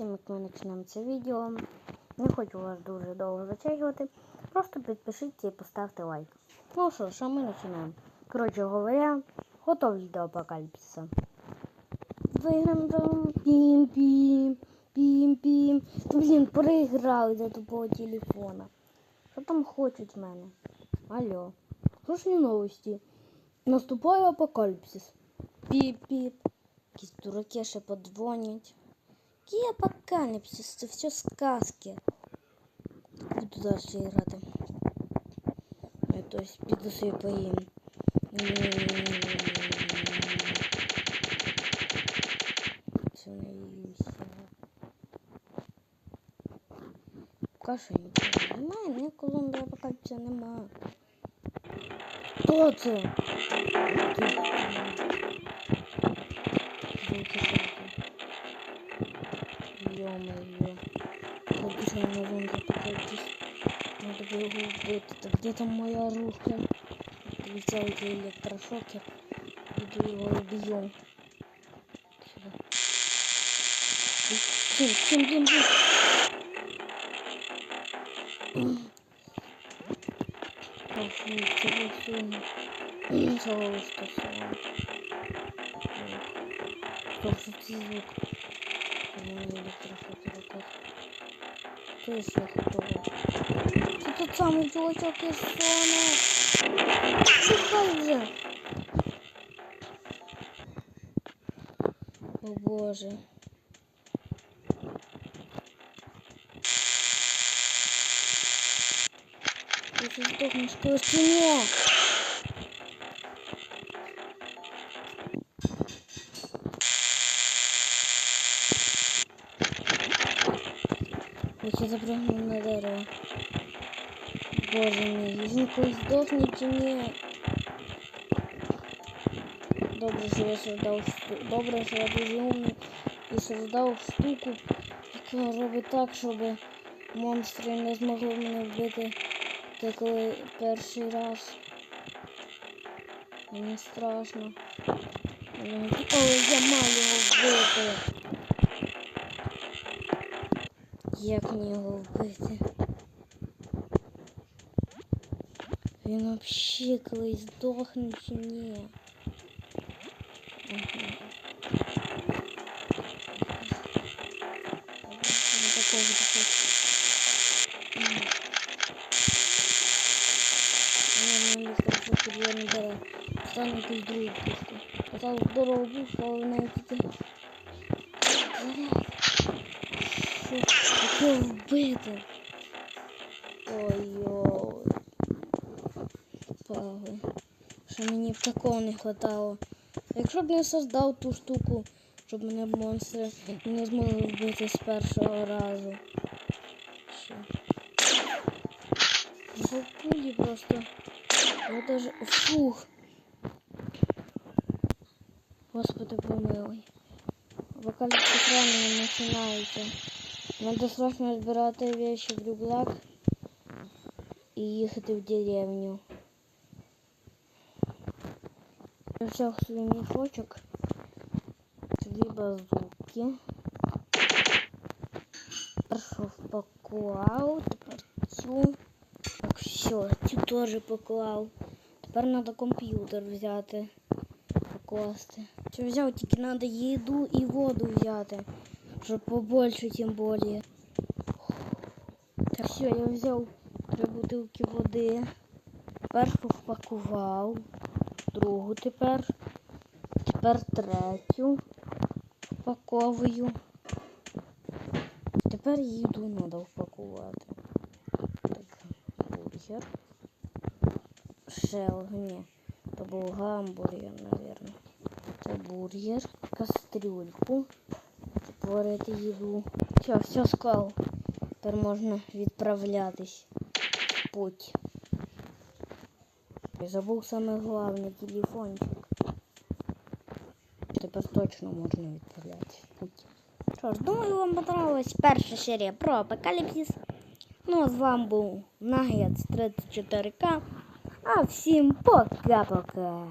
тим, як ми почнемо це відео, не хочу вас дуже довго затягувати. Просто підпишіться і поставте лайк. Ну що а ми починаємо. Коротше говоря, готові до апокаліпсиса. Пім-пім, пім-пім. Блін, переіграли до тупого телефона. Що там хочуть в мене? Алло. Слушні новості. Наступає апокаліпсис. Піп-піп. Якісь дураки ще подзвонять. Який апокаліпсис? Це все сказки. Буду далі грати. Я то есть піду собі поїм. Все наївся. Кашу нічого немає, ні колумби апокаліпсиса немає. Хто це? его вот это. Где там моя ружка? Взял эти электрошокер. Иду его убьем. Дым, дым, дым, дым. Ох, ничего себе. Соловушка, соловушка. Что ты звук? По-моему, электрошокер. Что еще такое? тот самый чувачок из зоны. Тихо же. О боже. Ты сейчас сдохнешь, ты спине. Я сейчас запрыгнул на дорогу. Боже мій, колись здохне чи ні? Добре, що я создав штуку. Добре, що я дуже умний і создав штуку, яка робить так, щоб монстри не змогли мене вбити. Коли перший раз. Мені страшно. Ой, я маю його вбити. Як мені його вбити? мені хорошо, що я не бере. Стану якусь другу пушку. Поставив здорову пушку, але в неї тільки... Заряд. Що? Яке вбити? Ой-ой. Що мені такого не хватало. Якщо б не создав ту штуку, щоб мене монстри не змогли вбити з першого разу. Що? Пулі просто. Я. Фух. Господи помилуй. Апокаліпсис рано починається. Надо срочно збирати вещи в рюкзак і їхати в деревню. Я взяв свій мішочок, дві базуки. Першу впакував, тепер цю. Так, все, цю теж поклав. Тепер треба комп'ютер взяти, покласти. Все взяв, тільки треба їду і воду взяти. Щоб побольше, тим більше. Так, все, я взяв три бутилки води. Першу впакував. Другу тепер. Тепер третю впаковую. Тепер їду треба впакувати. Так, бургер. Ще один, ні. То був гамбургер, мабуть. Це бургер. Кастрюльку. Щоб варити їду. Все, все склав. Тепер можна відправлятись в путь. Я забув саме головне телефончик. Тепер точно можна відправлятися в. Що ж, думаю, вам понравилась перша серія про апокаліпсис. Ну, а з вами був Нагетс 34К. А всім пока-пока.